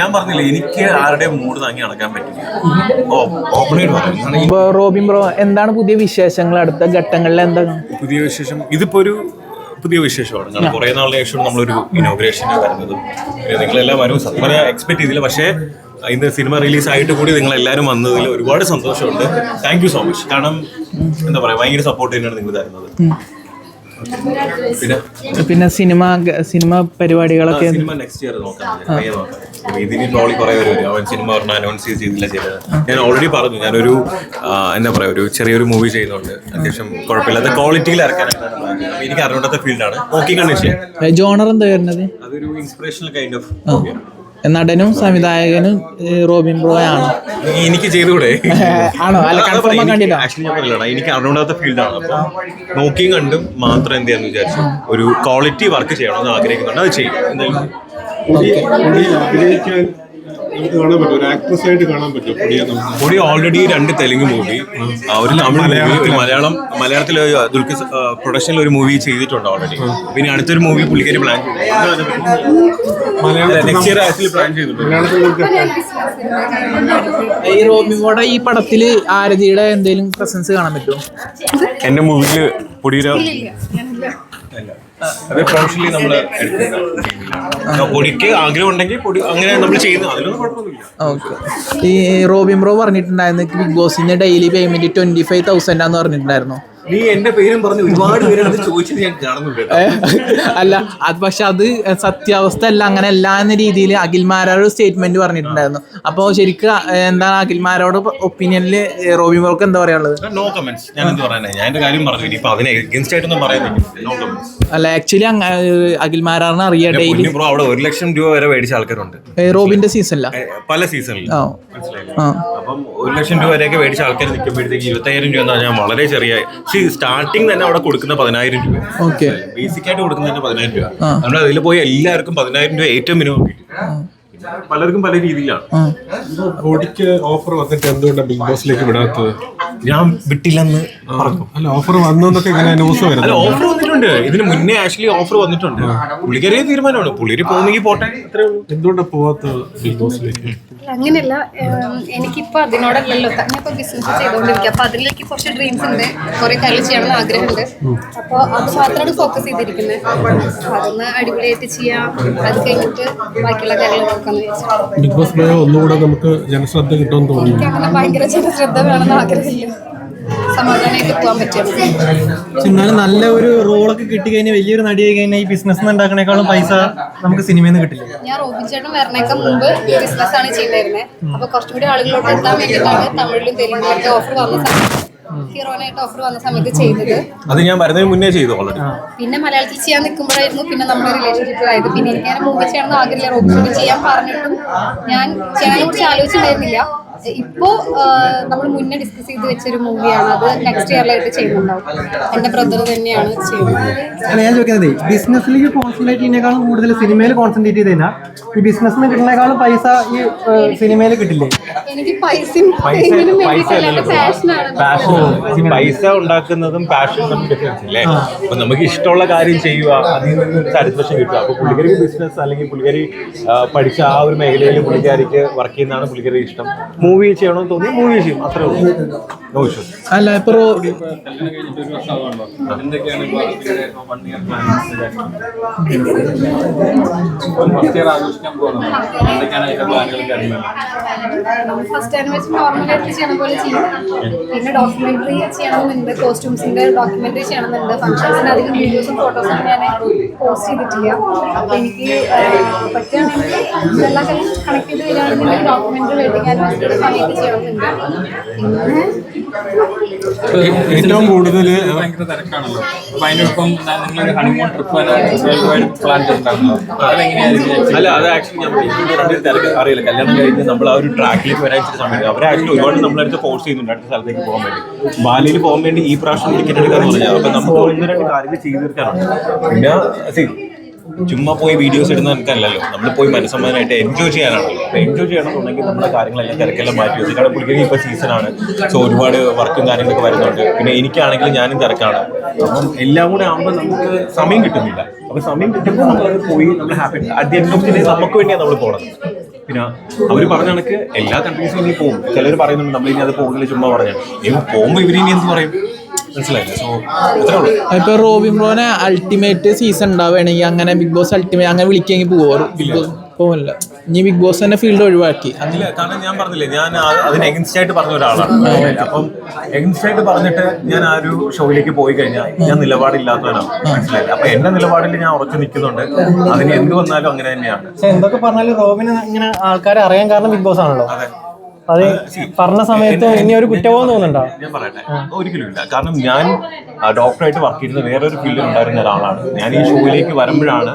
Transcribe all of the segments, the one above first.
ഞാൻ പറഞ്ഞില്ല എനിക്ക് ആരുടെ മൂഡ് താങ്ങി നടക്കാൻ പറ്റില്ല. ഓ ഓപ്പണായിട്ട് പറയാം കാരണം റോബിൻ ബ്രോ എന്താണ് പുതിയ വിശേഷങ്ങൾ അടുത്ത ഘട്ടങ്ങളിൽ എന്താണ് പുതിയ വിശേഷം ഇതിപ്പോ ഒരു പുതിയ വിശേഷമാണ്. കാരണം കുറെ നാളിന് ശേഷം നമ്മളൊരു ഇനോഗ്രേഷന് വരുന്നതും. നിങ്ങളെല്ലാം വരും സത്യം എക്സ്പെക്ട് ചെയ്തില്ല. പക്ഷേ ഇന്ന് സിനിമ റിലീസ് ആയിട്ട് കൂടി നിങ്ങൾ എല്ലാവരും വന്നതിൽ ഒരുപാട് സന്തോഷമുണ്ട്. താങ്ക് യു സോ മച്ച് കാരണം എന്താ പറയാ ഭയങ്കര സപ്പോർട്ട് തന്നെയാണ് നിങ്ങൾ തരുന്നത്. പിന്നെ പിന്നെ സിനിമ സിനിമ പരിപാടികളൊക്കെ സിനിമ നെക്സ്റ്റ് ഇയർ നോക്കാം. പയ്യെ നോക്കാം. ഇപ്പൊ ഇതിന് ട്രോളി കുറെ വരും. അവൻ സിനിമ പറഞ്ഞ അനൗൺസ് ചെയ്തില്ല ചെയ്തത്. ഞാൻ ഓൾറെഡി പറഞ്ഞു. ഞാനൊരു എന്താ പറയാ ഒരു ചെറിയൊരു മൂവി ചെയ്യുന്നുണ്ട്. അത്യാവശ്യം കുഴപ്പമില്ലാത്ത ക്വാളിറ്റിയിൽ ഇറക്കാനായിട്ടാണ്. എനിക്ക് അറിയാത്ത ഫീൽഡാണ് നോക്കി കണ്ടു ജോണർ എന്താ വരുന്നത്? അതൊരു ഇൻസ്പിറേഷണൽ കൈൻഡ് ഓഫ് നടനും സംവിധായകനും റോബിൻ ബ്രോ ആണ് എനിക്ക് ചെയ്തുകൂടെ? ആണോ? അല്ല, കൺഫേം കണ്ടില്ല. ആക്ച്വലി ഞാൻ പറയലടാ എനിക്ക് അറിഞ്ഞൂടാത്ത ഫീൽഡാണ് അപ്പൊ നോക്കിയും കണ്ടും മാത്രം എന്ത് ചെയ്യാന്ന് വിചാരിച്ചു. ഒരു ക്വാളിറ്റി വർക്ക് ചെയ്യണമെന്ന് ആഗ്രഹിക്കുന്നുണ്ട്. അത് ചെയ്യും. എന്തായാലും. നമുക്ക് കാണാൻ പറ്റും. ഒരു ആക്ട്രസ് ആയിട്ട് കാണാൻ പറ്റും. പുള്ളിയെ നമുക്ക് പുള്ളി ഓൾറെഡി രണ്ട് തെലുങ്ക് മൂവി ഒരു തമിഴ് മൂവി ഒരു മലയാളം മലയാളത്തിൽ ദുൽഖർ പ്രൊഡക്ഷനിൽ ഒരു മൂവി ചെയ്തിട്ടുണ്ട് ഓൾറെഡി പിന്നെ അടുത്തൊരു മൂവി പുള്ളിക്കാരി പ്ലാൻ മലയാളത്തിൽ നെക്സ്റ്റ് ഇയർ പ്ലാൻ ചെയ്തിട്ടുണ്ട് മലയാളത്തിൽ നമുക്ക് ഈ ഈ പടത്തിൽ ആരതിയുടെ എന്തെങ്കിലും പ്രസൻസ് കാണാൻ പറ്റുമോ? എന്റെ മൂവിയിൽ പൊടിയുടെ നമ്മൾ പൊടി അങ്ങനെ നമ്മൾ അതിലൊന്നും ഈ റോബിൻ ബ്രോ പറഞ്ഞിട്ടുണ്ടായിരുന്നു ബിഗ് ബോസിന്റെ daily payment twenty five thousand ആന്ന് പറഞ്ഞിട്ടുണ്ടായിരുന്നു. നീ എന്റെ പേരും പറഞ്ഞ് ഒരുപാട് പേര് അത് ചോദിച്ചത് ഞാൻ കാണുന്നുണ്ട് കേട്ടോ. അല്ല അത് പക്ഷെ അത് സത്യാവസ്ഥ അല്ല അങ്ങനെ അല്ല എന്ന രീതിയിൽ അഖിൽമാരോട് സ്റ്റേറ്റ്മെന്റ് പറഞ്ഞിട്ടുണ്ടായിരുന്നു. അപ്പോൾ ശരിക്കും എന്താണ് അഖിൽമാരോട് ഒപ്പീനിയനിൽ റോബിൻ ബ്രോക്ക് എന്താ പറയാനുള്ളത്? നോ കമന്റ്സ് ഞാൻ എന്ത് പറയാനാ? ഞാൻ എന്റെ കാര്യം പറഞ്ഞു. ഇനിയിപ്പോ അതിനെ എഗൻസ്റ്റ് ആയിട്ടൊന്നും പറയുന്നില്ല നോ കമന്റ്സ് അല്ല ആക്ച്വലി അഖിൽമാരാറിന് അറിയാം. ഡെയിലി ബ്രോ അവിടെ ഒരു ലക്ഷം രൂപ വരെ മേടിച്ച ആൾക്കാരുണ്ട്. റോബിന്റെ സീസണില പല സീസണിൽ അപ്പം ഒരു ലക്ഷം രൂപ വരെയൊക്കെ മേടിച്ച ആൾക്കാർ നിൽക്കുമ്പോഴത്തേക്ക് ഇരുപത്തയ്യായിരം രൂപ എന്ന് പറഞ്ഞാൽ വളരെ ചെറിയ സ്റ്റാർട്ടിങ് തന്നെ അവിടെ കൊടുക്കുന്ന പതിനായിരം രൂപ ഓക്കെ ബേസിക് ആയിട്ട് കൊടുക്കുന്ന തന്നെ പതിനായിരം രൂപ നമ്മൾ അതിൽ പോയി എല്ലാവർക്കും പതിനായിരം രൂപ ഏറ്റവും മിനിമം കിട്ടി. പലർക്കും പല രീതിയിലാണ്. ബോഡിക്ക് ഓഫർ വന്നിട്ട് എന്തുകൊണ്ടാണ് ബിഗ് ബോസിലേക്ക് വിടാത്തത്? ഞാൻ വിട്ടില്ലെന്ന് പറഞ്ഞു അല്ല ഓഫർ വന്നൊക്കെ ഇങ്ങനെ ന്യൂസ് അല്ല വരുന്നത് ഓഫർ വന്നിട്ടുണ്ട് ഇതിന് മുന്നേ ആക്ച്വലി ഓഫർ വന്നിട്ടുണ്ട്. പുള്ളിക്കാരിയെ തീരുമാനമാണ് പുള്ളിര് പോകുന്നെങ്കിൽ പോട്ടെ. എന്തുകൊണ്ടാണ് പോവാത്തത് ബിഗ് ബോസിലേക്ക് അങ്ങനെയല്ല എനിക്കിപ്പോ അതിനോടല്ലല്ലോ ഞാനിപ്പോ ബിസിനസ് ചെയ്തുകൊണ്ടിരിക്കുക അപ്പൊ അതിലേക്ക് കുറച്ച് ഡ്രീംസ് ഉണ്ട്. കുറെ കാര്യങ്ങൾ ചെയ്യണമെന്ന് ആഗ്രഹമുണ്ട്. അപ്പൊ അത് മാത്രമാണ് ഫോക്കസ് ചെയ്തിരിക്കുന്നത് അതൊന്ന് അടിപൊളിയായിട്ട് ചെയ്യാം. അത് കഴിഞ്ഞിട്ട് ബാക്കിയുള്ള കാര്യങ്ങൾ നോക്കാന്ന് വിചാരിച്ചു ബിഗ് ബോസ് ഒന്നുകൂടെ നമുക്ക് ജനശ്രദ്ധ കിട്ടുമെന്ന് തോന്നുന്നു. എനിക്ക് അങ്ങനെ ഭയങ്കര ജനശ്രദ്ധ വേണമെന്ന് ആഗ്രഹമില്ല. സമാധാനമായിട്ട് പോകാൻ പറ്റുള്ളൂ എന്നാലും നല്ല ഒരു റോളൊക്കെ കിട്ടി കഴിഞ്ഞാൽ വലിയൊരു നടിയായി കഴിഞ്ഞാൽ ഈ ബിസിനസ് ഉണ്ടാക്കണേക്കാളും പൈസ നമുക്ക് സിനിമയിൽ നിന്ന് കിട്ടില്ല? ഞാൻ റോബിൻ ചേട്ടൻ വരണേക്കാൾ മുമ്പ് ബിസിനസ് ആണ് ചെയ്തിരുന്നത് അപ്പൊ കുറച്ചും കൂടി ആളുകളോട് എത്താൻ വേണ്ടിയിട്ടാണ് തമിഴിലും തെലുങ്കിലൊക്കെ ഓഫർ വന്ന സമയത്ത് ഹീറോനായിട്ട് ഓഫർ വന്ന സമയത്ത് ചെയ്തത്. അത് ഞാൻ വരുന്നതിന് മുന്നേ ചെയ്തു ഓൾറെഡി പിന്നെ മലയാളത്തിൽ ചെയ്യാൻ നിൽക്കുമ്പോഴായിരുന്നു പിന്നെ നമ്മുടെ റിലേഷൻഷിപ്പ് ആയത്. പിന്നെ എനിക്ക് അങ്ങനെ മൂവി ചെയ്യണമെന്ന് ആഗ്രഹമില്ല. റോബിൻ ചെയ്യാൻ പറഞ്ഞിട്ടും ഞാൻ ചെയ്യാനെ കുറിച്ച് ആലോചിച്ചിട്ടുണ്ടായിരുന്നില്ല. ഇപ്പോ നമ്മൾ മുന്നേ ഡിസ്കസ് ചെയ്ത് വെച്ചൊരു മൂവിയാണ് അത് നെക്സ്റ്റ് ഇയറിലായിട്ട് ചെയ്യുന്നുണ്ടാവും. എന്റെ ബ്രദർ തന്നെയാണ് ചെയ്യുന്നത്. ഞാൻ ചോദിക്കുന്നത് ബിസിനസ്സിലേക്ക് കോൺസെൻട്രേറ്റ് ചെയ്യുന്നതിനേക്കാളും കൂടുതൽ സിനിമയിൽ കോൺസെൻട്രേറ്റ് ചെയ്ത് കഴിഞ്ഞാൽ ഈ ബിസിനസ്സിന് കിട്ടുന്നേക്കാളും പൈസ ഈ സിനിമയിൽ കിട്ടില്ലേ? എനിക്ക് പാഷൻ പൈസ ഉണ്ടാക്കുന്നതും പാഷൻ തമ്മിൽ ഡിഫറൻസ് അല്ലേ അപ്പൊ നമുക്ക് ഇഷ്ടമുള്ള കാര്യം ചെയ്യുക അതിൽ നിന്ന് ഒരു സാറ്റിസ്ഫാക്ഷൻ കിട്ടുക. അപ്പൊ പുള്ളിക്കരി ബിസിനസ് അല്ലെങ്കിൽ പുള്ളിക്കാരി പഠിച്ച ആ ഒരു മേഖലയിൽ പുള്ളിക്കാരിക്ക് വർക്ക് ചെയ്യുന്നതാണ് പുള്ളിക്കാരി ഇഷ്ടം. മൂവി ചെയ്യണമെന്ന് തോന്നി മൂവി ചെയ്യും. അത്രേ ഉള്ളൂ. അല്ല ഇപ്പൊ റോ ഫസ്റ്റ് ആനിവേഴ്സറി നോർമലായിട്ട് ചെയ്യണ പോലെ ചെയ്യും. പിന്നെ ഡോക്യുമെന്ററി ചെയ്യണമെന്നുണ്ട്. കോസ്റ്റ്യൂംസിന്റെ ഡോക്യുമെന്ററി ചെയ്യണമെന്നുണ്ട്. ഫംഗ്ഷൻസിന് അധികം വീഡിയോസും ഫോട്ടോസും ഞാൻ പോസ്റ്റ് ചെയ്തിട്ടില്ല. അപ്പൊ എനിക്ക് പറ്റുകയാണെങ്കിൽ എല്ലാ കാര്യം കണക്ട് ചെയ്ത് വരികയാണെന്നുണ്ടെങ്കിൽ ഡോക്യുമെന്ററി വെഡിങ് ആനിവേഴ്സറിയുടെ സമയത്ത് ചെയ്യണമെന്നുണ്ട്. പിന്നെ ഏറ്റവും കൂടുതൽ ഭയങ്കര തിരക്കാണല്ലോ. അപ്പൊ അതിനൊപ്പം നിങ്ങളൊരു ഹണിമൂൺ ട്രിപ്പ് പ്ലാൻ ചെയ്തിട്ടുണ്ടായിരുന്നല്ലോ അല്ല അത് ആക്ച്വലി തിരക്ക് അറിയില്ല. കല്യാണം കഴിഞ്ഞ് നമ്മൾ ആ ഒരു ട്രാക്കിലേക്ക് വരാൻ സമയത്ത് സമയം അവർ ആക്ച്വലി ഒരുപാട് നമ്മളടുത്ത് ഫോഴ്സ് ചെയ്യുന്നുണ്ട് അടുത്ത സ്ഥലത്തേക്ക് പോകാൻ വേണ്ടി. ബാലിയിൽ പോകാൻ വേണ്ടി ഈ പ്രാവശ്യം ടിക്കറ്റ് എടുക്കാന്ന് പറഞ്ഞാൽ അപ്പൊ നമുക്ക് ഒന്ന് രണ്ട് കാര്യങ്ങൾ ചെയ്തു തീർക്കാനുണ്ട്. പിന്നെ ചുമ്മാ പോയി വീഡിയോസ് ഇടുന്ന നമുക്കല്ലല്ലോ നമ്മൾ പോയി മനസ്സമ്മതനായിട്ട് എൻജോയ് ചെയ്യാനാണല്ലോ അപ്പൊ എൻജോയ് ചെയ്യണമെന്നുണ്ടെങ്കിൽ നമ്മുടെ കാര്യങ്ങളെല്ലാം തിരക്കെല്ലാം മാറ്റി വെച്ചു. കാരണം പുള്ളിക്ക് ഇപ്പൊ സീസണാണ് സോ ഒരുപാട് വർക്കും കാര്യങ്ങളൊക്കെ വരുന്നുണ്ട്. പിന്നെ എനിക്കാണെങ്കിലും ഞാനും തിരക്കാണ്. അപ്പം എല്ലാം കൂടെ ആകുമ്പോൾ നമുക്ക് സമയം കിട്ടുന്നില്ല. അപ്പോൾ സമയം കിട്ടുമ്പോൾ നമ്മൾ പോയി നമ്മൾ happy at the end of the day നമുക്ക് വേണ്ടിയാണ് നമ്മൾ പോണത്. പിന്നെ അവർ പറഞ്ഞ കണക്ക് എല്ലാ കൺട്രീസും ഇനി പോകും. ചിലർ പറയുന്നുണ്ട് നമ്മൾ ഇനി അത് പോകുന്നില്ല ചുമ്മാ പറഞ്ഞു. ഇനി പോകുമ്പോൾ ഇവരിനി എന്ത് പറയും? മനസ്സിലായില്ല? സോ അത്രേ ഉള്ളൂ. ഇപ്പൊ റോബിൻ ബ്രോനെ അൾട്ടിമേറ്റ് സീസൺ ഉണ്ടാവുകയാണെങ്കിൽ അങ്ങനെ ബിഗ് ബോസ് അൾട്ടിമേറ്റ് അങ്ങനെ വിളിക്കെങ്കിൽ പോവോ? ബിഗ് ബോസ് പോവില്ല ഇനി ബിഗ് ബോസ് തന്നെ ഫീൽഡ് ഒഴിവാക്കി. ഇല്ല കാരണം ഞാൻ പറഞ്ഞില്ലേ ഞാൻ അതിന് എഗൻസ്റ്റ് ആയിട്ട് പറഞ്ഞ ഒരാളാണ്. അപ്പം എഗൻസ്റ്റ് ആയിട്ട് പറഞ്ഞിട്ട് ഞാൻ ആ ഒരു ഷോയിലേക്ക് പോയി കഴിഞ്ഞാൽ ഞാൻ നിലപാടില്ലാത്തവനാണ്. മനസ്സിലായില്ല? അപ്പൊ എന്റെ നിലപാടിൽ ഞാൻ ഉറച്ചു നിൽക്കുന്നുണ്ട്. അതിന് എന്ത് വന്നാലും അങ്ങനെ തന്നെയാണ്. എന്തൊക്കെ പറഞ്ഞാലും റോബിന് ഇങ്ങനെ ആൾക്കാരെ അറിയാൻ കാരണം ബിഗ് ബോസ് ആണല്ലോ. അതെ പറഞ്ഞ സമയത്ത് ഇനി ഒരു കുറ്റബോധം തോന്നുന്നുണ്ടോ? ഞാൻ പറയട്ടെ. ഒരിക്കലും ഇല്ല കാരണം ഞാൻ ഡോക്ടറായിട്ട് വർക്ക് ചെയ്യുന്ന വേറൊരു ഫീൽഡിൽ ഉണ്ടായിരുന്ന ഒരാളാണ്. ഞാൻ ഈ ഷോയിലേക്ക് വരുമ്പോഴാണ്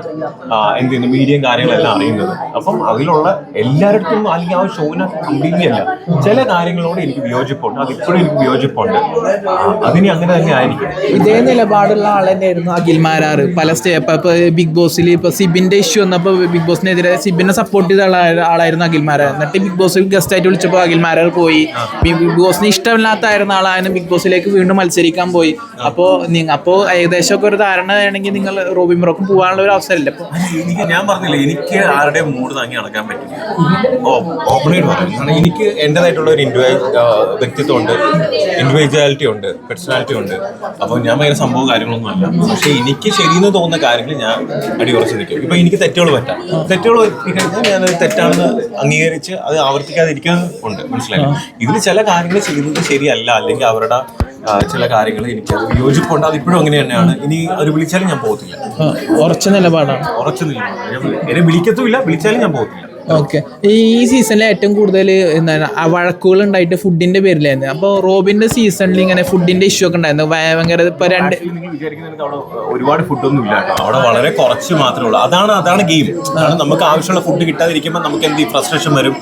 എന്ത് ചെയ്യുന്നത് മീഡിയയും കാര്യങ്ങളെല്ലാം അറിയുന്നത്. അപ്പം അതിലുള്ള എല്ലായിടത്തും അല്ലെങ്കിൽ ആ ഷോവിനെ കംപ്ലീറ്റ്ലി അല്ല ചില കാര്യങ്ങളോട് എനിക്ക് വിയോജിപ്പുണ്ട്. അത് ഇപ്പോഴും എനിക്ക് വിയോജിപ്പുണ്ട്. അതിനി അങ്ങനെ തന്നെ ആയിരിക്കും. ഇതേ നിലപാടുള്ള ആൾ തന്നെയായിരുന്നു അഖിൽ മാരാറ് പല സ്റ്റേ ഇപ്പൊ ബിഗ് ബോസിൽ ഇപ്പൊ സിബിന്റെ ഇഷ്യൂ വന്നപ്പോൾ ബിഗ് ബോസിനെതിരെ സിബിനെ സപ്പോർട്ട് ചെയ്ത ആളായ- ആളായിരുന്നു അഖിൽ മാരാർ എന്നിട്ട് ബിഗ് ബോസിൽ ഗസ്റ്റ് ആയിട്ട് വിളിച്ചപ്പോൾ അഖിൽ മാരാർ പോയി ബിഗ് ബോസിന് ഇഷ്ടമില്ലാത്തായിരുന്ന ആളായാലും ബിഗ് ബോസിലേക്ക് വീണ്ടും മത്സരിക്കാൻ പോയി. അപ്പോ അപ്പോ ഏകദേശം ഒക്കെ ഒരു ധാരണ വേണമെങ്കിൽ നിങ്ങൾ റോബിൻ ബ്രോക്കും പോകാനുള്ള ഒരു അവസരമില്ല എനിക്ക് ഞാൻ പറഞ്ഞില്ല എനിക്ക് ആരുടെ മൂഡ് താങ്ങി നടക്കാൻ ഓപ്പണായിട്ട് പറയാം. കാരണം എനിക്ക് എന്റെതായിട്ടുള്ള ഒരു വ്യക്തിത്വം ഉണ്ട് ഇൻഡിവിജ്വാലിറ്റി ഉണ്ട് പേഴ്സണാലിറ്റി ഉണ്ട്. അപ്പോൾ ഞാൻ ഭയങ്കര സംഭവം കാര്യങ്ങളൊന്നും അല്ല. പക്ഷേ എനിക്ക് ശരിയെന്ന് തോന്നുന്ന കാര്യങ്ങൾ ഞാൻ അടിയുറച്ച് നിൽക്കും. ഇപ്പൊ എനിക്ക് തെറ്റുകൾ പറ്റാം. തെറ്റുകൾ പറ്റിക്കഴിഞ്ഞാൽ ഞാനത് തെറ്റാണെന്ന് അംഗീകരിച്ച് അത് ആവർത്തിക്കാതിരിക്കാൻ ഉണ്ട്. മനസ്സിലായി? ഇതിൽ ചില കാര്യങ്ങൾ ചെയ്യുന്നത് ശരിയല്ല. അല്ലെങ്കിൽ അവരുടെ ചില കാര്യങ്ങൾ എനിക്ക് വിയോജിപ്പുണ്ട്. അത് ഇപ്പോഴും അങ്ങനെ തന്നെയാണ്. ഇനി അവർ വിളിച്ചാലും ഞാൻ പോകത്തില്ല. ഉറച്ച നിലപാടാണ്. ഉറച്ച നിലപാടാണ്. എന്നെ വിളിക്കത്തുമില്ല. വിളിച്ചാലും ഞാൻ പോകത്തില്ല. ഓക്കെ ഈ സീസണിൽ ഏറ്റവും കൂടുതൽ എന്താണ് ആ വഴക്കുകൾ ഉണ്ടായിട്ട് ഫുഡിന്റെ പേരിലായിരുന്നു. അപ്പോൾ റോബിന്റെ സീസണിൽ ഇങ്ങനെ ഫുഡിന്റെ ഇഷ്യൂ ഒക്കെ ഉണ്ടായിരുന്നു. ഭയങ്കര ഇപ്പൊ രണ്ട് ഒരുപാട് ഫുഡൊന്നും ഇല്ല അവിടെ വളരെ കുറച്ച് മാത്രമേ ഉള്ളൂ. അതാണ് അതാണ് ഗെയിം നമുക്ക് ആവശ്യമുള്ള ഫുഡ് കിട്ടാതിരിക്കുമ്പോൾ നമുക്ക് എന്ത് ഫ്രസ്ട്രേഷൻ വരും?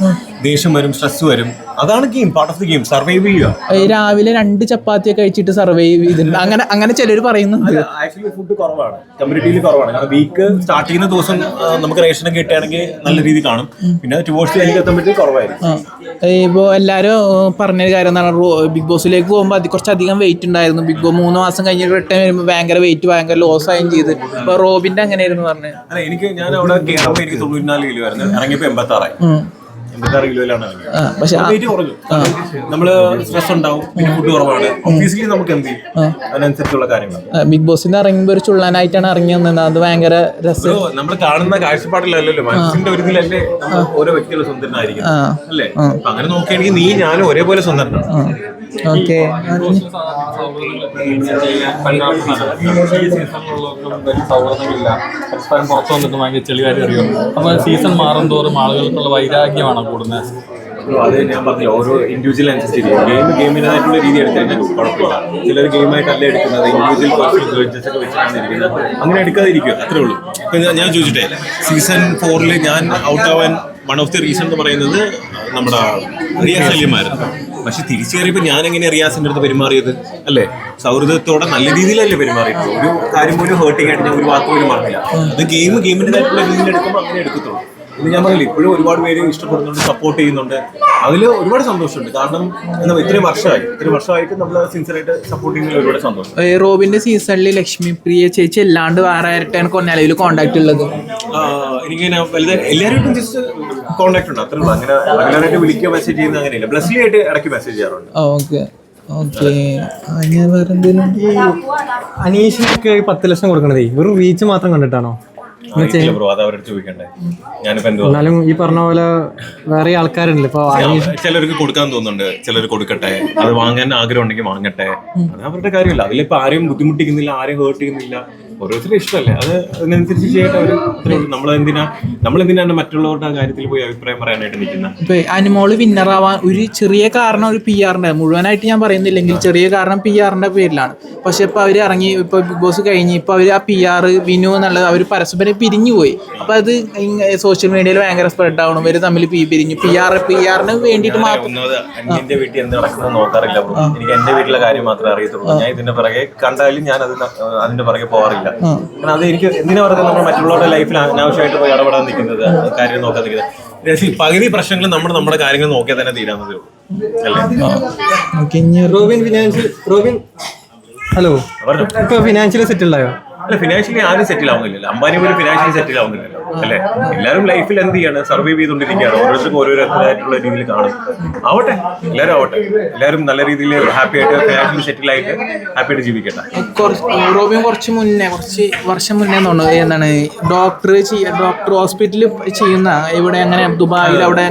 ദേഷ്യം വരും സ്ട്രെസ് വരും. അതാണ് game part of the game survive ചെയ്യുക. രാവിലെ രണ്ട് ചപ്പാത്തി കഴിച്ചിട്ട് സർവൈവ് ചെയ്തിട്ടുണ്ട്. അങ്ങനെ അങ്ങനെ ചിലർ പറയുന്നുണ്ട്. ആക്ച്വലി ഫുഡ് കുറവാണ്. കമ്മ്യൂണിറ്റിയിൽ കുറവാണ്. കാരണം വീക്ക് സ്റ്റാർട്ട് ചെയ്യുന്ന ദിവസം നമുക്ക് റേഷനൊക്കെ കിട്ടുകയാണെങ്കിൽ നല്ല രീതിയിൽ കാണും. പിന്നെ ടുവേഴ്സ് എനിക്ക് എത്തുമ്പോഴത്തേക്ക് കുറവായിരിക്കും. ഇപ്പോൾ എല്ലാവരും പറഞ്ഞൊരു കാര്യം എന്താണ് ബിഗ് ബോസിലേക്ക് പോകുമ്പോൾ അത് കുറച്ചധികം വെയിറ്റ് ഉണ്ടായിരുന്നു. ബിഗ് ബോസ് മൂന്ന് മാസം കഴിഞ്ഞ് റിട്ടേൺ വരുമ്പോൾ ഭയങ്കര വെയിറ്റ് ഭയങ്കര ലോസ് ആയും ചെയ്ത്. ഇപ്പോൾ റോബിന്റെ അങ്ങനെയായിരുന്നു പറഞ്ഞത്. അല്ല എനിക്ക് ഞാൻ അവിടെ കയറുമ്പോൾ എനിക്ക് തൊണ്ണൂറ്റിനാല് കിലോ ആയിരുന്നു. ഇറങ്ങിയപ്പോൾ എൺപത്താറായി. പക്ഷെ നമ്മൾ സ്ട്രെസ് ഉണ്ടാവും ഫുഡ് കുറവാണ്. നമുക്ക് എന്ത് ചെയ്യും? അതിനനുസരിച്ചുള്ള കാര്യങ്ങൾ. ബിഗ് ബോസിന്റെ ഇറങ്ങുമ്പോൾ ഒരു ചുള്ളനായിട്ടാണ് ഇറങ്ങി വന്നത്. അത് ഭയങ്കര രസം. നമ്മൾ കാണുന്ന കാഴ്ചപ്പാടിലല്ലല്ലോ. മനസ്സിന്റെ ഒരു ഇതിലല്ലേ ഓരോ വ്യക്തികളും സ്വന്തനായിരിക്കും അല്ലേ? അങ്ങനെ നോക്കുകയാണെങ്കിൽ നീ ഞാനും ഒരേപോലെ സ്വന്തനാണ്. ഓക്കെ. അപ്പൊ സീസൺ മാറും തോറും ആളുകൾക്കുള്ള വൈരാഗ്യമാണ് കൂടുന്നത് അത് ഞാൻ പറഞ്ഞില്ല ഓരോ ഇൻഡിവിജ്വൽ അനുസരിച്ചിരിക്കും ഗെയിം ഗെയിമിനായിട്ടുള്ള രീതി എടുത്തു കഴിഞ്ഞാൽ കുഴപ്പമില്ല ചിലർ ഗെയിമായിട്ടല്ല എടുക്കുന്നത് ഇൻഡിവിജ്വൽ പേഴ്സണൽ ഒക്കെ വെച്ചിട്ടാണ് അങ്ങനെ എടുക്കാതിരിക്കുക അത്രേ ഉള്ളൂ ഞാൻ- ചോദിച്ചിട്ടേ സീസൺ ഫോറിൽ ഞാൻ ഔട്ട് ആവാൻ വൺ ഓഫ് ദി റീസൺ എന്ന് പറയുന്നത് നമ്മുടെ റിയാസ് അലിമായിരുന്നു പക്ഷെ തിരിച്ചു കയറിയപ്പോൾ ഞാൻ എങ്ങനെ റിയാസിന്റെ അടുത്ത് പെരുമാറിയത്? അല്ലേ? സൗഹൃദത്തോടെ നല്ല രീതിയിലല്ലേ പെരുമാറിയത് ഒരു കാര്യം പോലും ഹേർട്ടിംഗ് ആയിട്ട് ഞാൻ ഒരു വാക്ക് പോലും പറഞ്ഞില്ല. അത് ഗെയിം ഗെയിമിന്റെതായിട്ടുള്ള രീതിയിൽ എടുക്കുമ്പോൾ അങ്ങനെ എടുക്കത്തുള്ളൂ. ഇത് ഞാൻ പറഞ്ഞില്ല ഇപ്പോഴും ഒരുപാട് പേര് ഇഷ്ടപ്പെടുന്നുണ്ട് സപ്പോർട്ട് ചെയ്യുന്നുണ്ട്. അതിൽ ഒരുപാട് സന്തോഷമുണ്ട്. കാരണം എന്താ ഇത്രയും വർഷമായി. ഇത്രയും വർഷമായിട്ട് നമ്മൾ സിൻസിയറായിട്ട് സപ്പോർട്ട് ചെയ്യുന്നതിൽ ഒരുപാട് സന്തോഷം. റോബിന്റെ സീസണിൽ ലക്ഷ്മി പ്രിയ ചേച്ചി അല്ലാണ്ട് വേറെ ആയിട്ടാണ് കൊന്നലയിൽ കോണ്ടാക്ട് ഉള്ളത്? എനിക്ക് വലുത് എല്ലാവരും ജസ്റ്റ് കോൺടാക്ട് ഉണ്ട്. അത്രേ ഉള്ളൂ. അങ്ങനെ റെഗുലറായിട്ട് വിളിക്കുക മെസ്സേജ് ചെയ്യുന്ന അങ്ങനെയില്ല. ബ്ലസ്ലി ആയിട്ട് ഇടയ്ക്ക് മെസ്സേജ് ചെയ്യാറുണ്ട്. ഓക്കെ. ഓക്കെ. അങ്ങനെ വേറെ എന്തെങ്കിലും? ഈ അനീഷിനൊക്കെ ഈ പത്ത് ലക്ഷം കൊടുക്കണതേ വെറും റീച്ച് മാത്രം കണ്ടിട്ടാണോ? ബ്രോ അത് അവരുടെ ചോദിക്കണ്ടേ. ഞാനിപ്പോ എന്തുവാ? എന്നാലും ഈ പറഞ്ഞ പോലെ വേറെ ആൾക്കാരുണ്ട്. ഇപ്പൊ അനീഷ് ചിലർക്ക് കൊടുക്കാൻ തോന്നുന്നുണ്ട്. ചിലർ കൊടുക്കട്ടെ. അത് വാങ്ങാൻ ആഗ്രഹം ഉണ്ടെങ്കിൽ വാങ്ങട്ടെ. അത് അവരുടെ കാര്യമില്ല. അതിലിപ്പോ ആരെയും ബുദ്ധിമുട്ടിക്കുന്നില്ല ആരെയും ഹേർട്ട് ചെയ്യുന്നില്ല. ഓരോരുത്തരുടെ ഇഷ്ടമല്ലേ? അത് അതിനനുസരിച്ച് ചെയ്യട്ടെ അവർ നമ്മൾ എന്തിനാ നമ്മളെന്തിനാ നമ്മളെന്തിനാണ് മറ്റുള്ളവരുടെ കാര്യത്തിൽ പോയി അഭിപ്രായം പറയാനായിട്ട് നിൽക്കുന്നത് ഇപ്പൊ അനുമോൾ വിന്നർ ആവാൻ ഒരു ചെറിയ കാരണം ഒരു പി ആറിന്റെ മുഴുവനായിട്ട് ഞാൻ പറയുന്നില്ലെങ്കിൽ ചെറിയ കാരണം പി ആറിന്റെ പേരിലാണ്. പക്ഷെ ഇപ്പൊ അവർ ഇറങ്ങി ഇപ്പൊ ബിഗ് ബോസ് കഴിഞ്ഞ് ഇപ്പൊ അവർ ആ പി ആർ വിനു എന്നുള്ളത് അവർ പരസ്പരം പിരിഞ്ഞു പോയി അപ്പൊ അത് സോഷ്യൽ മീഡിയയിൽ ഭയങ്കര സ്പ്രെഡ് ആവണം. ഇവർ തമ്മിൽ പി പിരിഞ്ഞു. പി ആർ പി ആറിന് വേണ്ടിയിട്ട് മാത്രം ഒന്നാമത് അന്യന്റെ വീട്ടിൽ എന്ത് നടക്കുന്നത് നോക്കാറില്ല ബ്രോ. എനിക്ക് എന്റെ വീട്ടിലെ കാര്യം മാത്രമേ അറിയത്തുള്ളൂ. ഞാൻ ഇതിന്റെ പിറകെ കണ്ടാലും ഞാൻ അതിന് അതിന്റെ പിറകെ പോകാറില്ല കാരണം അത് എനിക്ക് എന്തിനാ പറയുന്നത് നമ്മൾ മറ്റുള്ളവരുടെ ലൈഫിൽ അനാവശ്യമായിട്ട് പോയി ഇടപെടാൻ നിൽക്കുന്നത്? കാര്യം നോക്കാൻ നിൽക്കുന്നത്. പക്ഷേ പകുതി പ്രശ്നങ്ങൾ നമ്മൾ നമ്മുടെ കാര്യങ്ങൾ നോക്കിയാൽ തന്നെ തീരാവുന്നതേ ഉള്ളൂ. അല്ലേ? Robin financial Robin hello. ഇപ്പൊ ഫിനാൻഷ്യൽ സെറ്റിൽ ആയോ? അല്ല ഫിനാൻഷ്യലി ആരും സെറ്റിൽ ആവുന്നില്ല അംബാനി പോലും ഫിനാൻഷ്യലി സെറ്റിൽ ആവുന്നില്ല അല്ലേ? എല്ലാവരും ലൈഫിൽ എന്ത് ചെയ്യാണ്? സർവൈവ് ചെയ്തുകൊണ്ടിരിക്കുകയാണ്. ഓരോരുത്തർക്കും ഓരോരുത്തരായിട്ടുള്ള രീതിയിൽ കാണും. ആവട്ടെ. എല്ലാവരും ആവട്ടെ. എല്ലാവരും നല്ല രീതിയിൽ ഹാപ്പി ആയിട്ട് ഫിനാൻഷ്യലി സെറ്റിൽ ആയിട്ട് ഹാപ്പി ആയിട്ട് ജീവിക്കട്ടെ. റോബിൻ കുറച്ച് മുന്നേ കുറച്ച് വർഷം മുന്നേ തോന്നുന്നു എന്താണ്? ഡോക്ടർ ഡോക്ടർ ഹോസ്പിറ്റലിൽ ചെയ്യുന്ന ഇവിടെ അങ്ങനെ ദുബായിൽ അവിടെ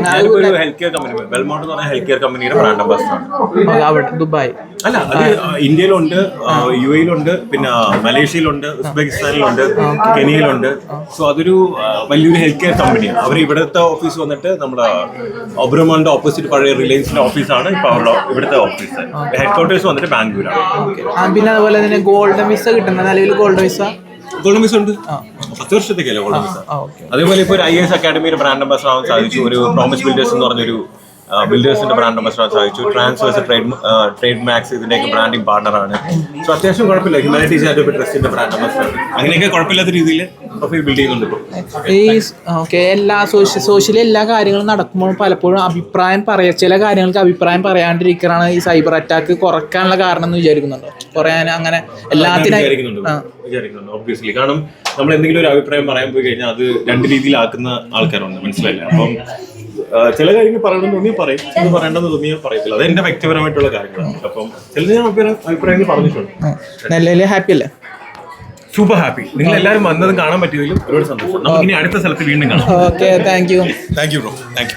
ഹെൽത്ത് കെയർ കമ്പനി ബെൽമോണ്ട് എന്ന് പറഞ്ഞ ഹെൽത്ത് കെയർ കമ്പനിയുടെ ബ്രാൻഡ് അംബാസിഡർ ആണ്. അവിടെ ദുബായ്. അല്ല അത് ഇന്ത്യയിലുണ്ട് യു എയിലുണ്ട് പിന്നെ മലേഷ്യയിലുണ്ട് ഉസ്ബെക്കിസ്ഥാനിലുണ്ട് കെനിയയിലുണ്ട്. സോ അതൊരു വലിയൊരു ഹെൽത്ത് കെയർ കമ്പനിയാണ് അവർ ഇവിടുത്തെ ഓഫീസ് വന്നിട്ട് നമ്മുടെ ഒബ്രമോണിന്റെ ഓപ്പോസിറ്റ് പഴയ റിലയൻസിന്റെ ഓഫീസാണ് ഇപ്പൊ അവരുടെ ഇവിടുത്തെ ഓഫീസ് ഹെഡ് ക്വാർട്ടേഴ്സ് വന്നിട്ട് ബാംഗ്ലൂരാണ്. പിന്നെ അതുപോലെ തന്നെ ഗോൾഡൻ വിസ കിട്ടുന്ന നിലവിൽ ഗോൾഡൻ വിസ ഗോൾഡ് വിസ ഉണ്ട്. പത്ത് വർഷത്തേക്കല്ലേ ഗോൾഡ് വിസ അതേപോലെ ഇപ്പൊ ഒരു ഐ എസ് അക്കാഡമിയുടെ ബ്രാൻഡ് അംബാസഡർ ആവാൻ സാധിച്ചു. ഒരു പ്രോമിസ് ബിൽഡേഴ്സ് എന്ന് പറഞ്ഞൊരു ബിൽഡേഴ്സിന്റെ ബ്രാൻഡ് അംബാസഡർ സാധിച്ചു. ട്രാൻസ്ഫേഴ്സ് ട്രേഡ് ട്രേഡ് മാക്സ് ഇതിന്റെയൊക്കെ ബ്രാൻഡിംഗ് പാർട്ണറാണ് സോ അത്യാവശ്യം കുഴപ്പമില്ല. ഹ്യൂമാനിറ്റീസ് ആൻഡ് ട്രസ്റ്റിന്റെ ബ്രാൻഡ് അംബാസഡർ അങ്ങനെയൊക്കെ കുഴപ്പമില്ലാത്ത രീതിയിൽ പ്രൊഫൈൽ ബിൽഡ് ചെയ്യുന്നുണ്ട് ഇപ്പോൾ ഈ ഓക്കെ എല്ലാ സോഷ്യൽ സോഷ്യലി എല്ലാ കാര്യങ്ങളും നടക്കുമ്പോൾ പലപ്പോഴും അഭിപ്രായം പറയാ ചില കാര്യങ്ങൾക്ക് അഭിപ്രായം പറയാണ്ടിരിക്കാനാണ് ഈ സൈബർ അറ്റാക്ക് കുറയ്ക്കാനുള്ള കാരണം എന്ന് വിചാരിക്കുന്നുണ്ടോ? കുറയാൻ അങ്ങനെ എല്ലാത്തിനും വിചാരിക്കുന്നുണ്ട് ഒബ്വിയസ്ലി കാരണം നമ്മൾ എന്തെങ്കിലും ഒരു അഭിപ്രായം പറയാൻ പോയി കഴിഞ്ഞാൽ അത് രണ്ട് രീതിയിലാക്കുന്ന ആൾക്കാരുണ്ട്. മനസ്സിലായില്ല? അപ്പം ചില കാര്യങ്ങൾ പറയണമെന്ന് തോന്നിയാൽ പറയും. ചില പറയണ്ടെന്ന് തോന്നിയാൽ പറയത്തില്ല. അത് എന്റെ വ്യക്തിപരമായിട്ടുള്ള കാര്യങ്ങളാണ്. അപ്പം ചില ഞാൻ അഭിപ്രായം അഭിപ്രായങ്ങൾ പറഞ്ഞിട്ടുണ്ട്. നിലവിൽ ഹാപ്പി അല്ലേ? സൂപ്പർ ഹാപ്പി നിങ്ങൾ എല്ലാവരും വന്നതും കാണാൻ പറ്റിയതിലും ഒരുപാട് സന്തോഷം. നമുക്ക് ഇനി അടുത്ത സ്ഥലത്ത് വീണ്ടും കാണാം. Okay thank you thank you bro thank you